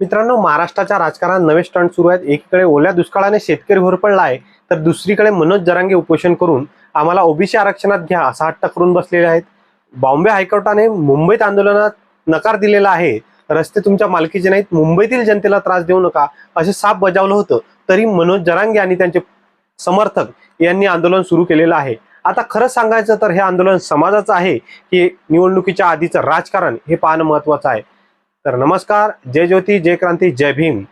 मित्रांनो महाराष्ट्राच्या राजकारणात नवे स्टंट सुरू आहेत. एकीकडे ओल्या दुष्काळाने शेतकरी होरपडला आहे तर दुसरीकडे मनोज जरांगे उपोषण करून आम्हाला ओबीसी आरक्षणात घ्या असा हट्ट करून बसलेले आहेत. बॉम्बे हायकोर्टाने मुंबईत आंदोलनात नकार दिलेला आहे. रस्ते तुमच्या मालकीचे नाहीत मुंबईतील जनतेला त्रास देऊ नका असे साप बजावलं होतं. तरी मनोज जरांगे आणि त्यांचे समर्थक यांनी आंदोलन सुरू केलेलं आहे. आता खरं सांगायचं तर हे आंदोलन समाजाचं आहे की निवडणुकीच्या आधीचं राजकारण हे पाहणं महत्वाचं आहे. तर नमस्कार जय ज्योती जय क्रांती जय भीम.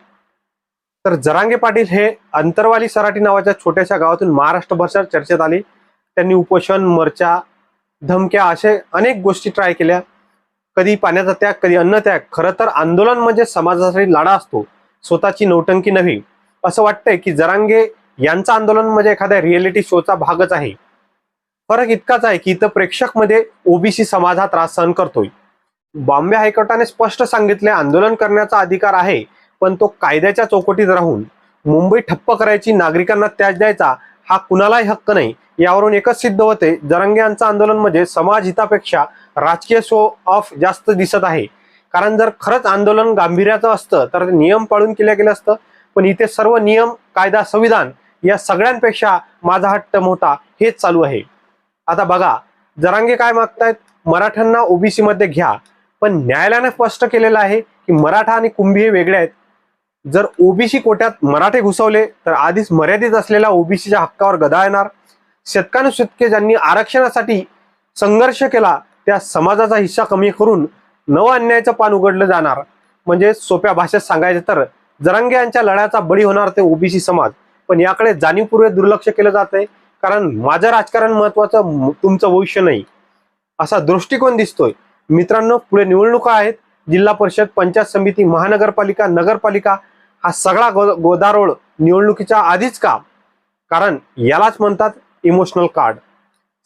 तर जरांगे पाटील हे अंतरवाली सराटी नावाच्या छोट्याशा गावातून महाराष्ट्रभर चर्चेत आले. त्यांनी उपोषण मरचा धमक्या असे अनेक गोष्टी ट्राय केल्या. कधी पाण्याचा त्याग कधी अन्न त्याग. खरं तर आंदोलन म्हणजे समाजासाठी लढा असतो. स्वतःची नौटंकी नव्हे. असं वाटतंय की जरांगे यांचं आंदोलन म्हणजे एखाद्या रिएलिटी शोचा भागच आहे. फरक इतकाच आहे की इथं प्रेक्षकमध्ये ओबीसी समाज हा त्रास सहन करतोय. बॉम्बे हायकोर्टाने स्पष्ट सांगितले आंदोलन करण्याचा अधिकार आहे पण तो कायद्याच्या चौकटीत राहून मुंबई ठप्प करायची नागरिकांना त्याच द्यायचा हा कुणालाही हक्क नाही. यावरून एकच सिद्ध होते जरंगे यांचं आंदोलन म्हणजे समाज हितापेक्षा राजकीय शो ऑफ जास्त दिसत आहे. कारण जर खरंच आंदोलन गांभीर्याचं असतं तर ते नियम पाळून केलं गेलं असतं. पण इथे सर्व नियम कायदा संविधान या सगळ्यांपेक्षा माझा हट्ट मोठा हेच चालू आहे. आता बघा जरांगे काय मागतायत? मराठ्यांना ओबीसी मध्ये घ्या. पण न्यायालयाने स्पष्ट केलेलं आहे की मराठा आणि कुंभी हे वेगळे आहेत. जर ओबीसी कोट्यात मराठे घुसवले तर आधीच मर्यादित असलेल्या ओबीसीच्या हक्कावर गदा येणार. शतकानुशतके ज्यांनी आरक्षणासाठी संघर्ष केला त्या समाजाचा हिस्सा कमी करून नव अन्यायाचं पान उघडलं जाणार. म्हणजे सोप्या भाषेत सांगायचं तर जरांगे यांच्या लढ्याचा बळी होणार ते ओबीसी समाज. पण याकडे जाणीवपूर्वक दुर्लक्ष केलं जात आहे कारण माझं राजकारण महत्वाचं तुमचं भविष्य नाही. असा दृष्टिकोन दिसतोय. मित्रांनो पुढे निवडणुका आहेत. जिल्हा परिषद पंचायत समिती महानगरपालिका नगरपालिका हा सगळा गो गोदारोळ निवडणुकीच्या आधीच का कारण यालाच म्हणतात इमोशनल कार्ड.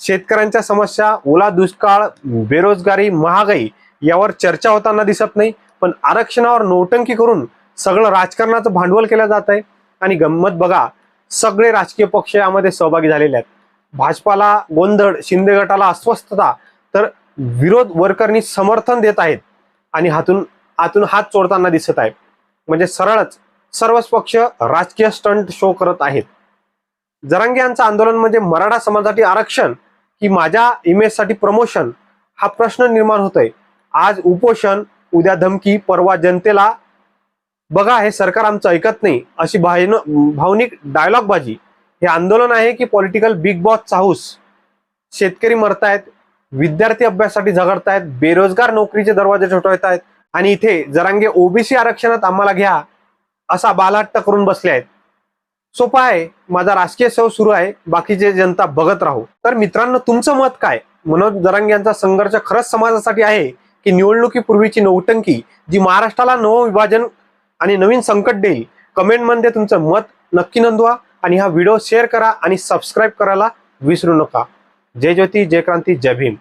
शेतकऱ्यांच्या समस्या ओला दुष्काळ बेरोजगारी महागाई यावर चर्चा होताना दिसत नाही पण आरक्षणावर नोटंकी करून सगळं राजकारणाचं भांडवल केलं जात आहे. आणि गंमत बघा सगळे राजकीय पक्ष यामध्ये सहभागी झालेले आहेत. भाजपाला गोंधळ शिंदे गटाला अस्वस्थता तर विरोध वर्करनी समर्थन देत आहेत आणि हातून हातून हात चोडताना दिसत आहे म्हणजे सरळच सर्वच पक्ष राजकीय स्टंट शो करत आहेत. जरांगे यांचं आंदोलन म्हणजे मराठा समाजासाठी आरक्षण की माझ्या इमेजसाठी प्रमोशन हा प्रश्न निर्माण होतोय. आज उपोषण उद्या धमकी परवा जनतेला बघा हे सरकार आमचं ऐकत नाही अशी भावන भावनिक डायलॉगबाजी हे आंदोलन आहे की पॉलिटिकल बिग बॉस चाहूस शेतकरी मरतायत विद्यार्थी अभ्यासासाठी झगडतायत बेरोजगार नोकरीचे दरवाजे ठोठवत आहेत आणि इथे जरांगे ओबीसी आरक्षणात आम्हाला घ्या असा बालहट्ट करून बसले आहेत. सोपा आहे. माझा राजकीय सेव सुरू आहे. बाकीचे जनता बघत राहू. तर मित्रांनो तुमचं मत काय? मनोज जरांगे यांचा संघर्ष खरंच समाजासाठी आहे की निवडणुकीपूर्वीची नौटंकी जी महाराष्ट्राला नवविभाजन आणि नवीन संकट देईल? कमेंटमध्ये तुमचं मत नक्की नोंदवा आणि हा व्हिडिओ शेअर करा आणि सबस्क्राईब करायला विसरू नका. जय ज्योती जय क्रांती जय भीम।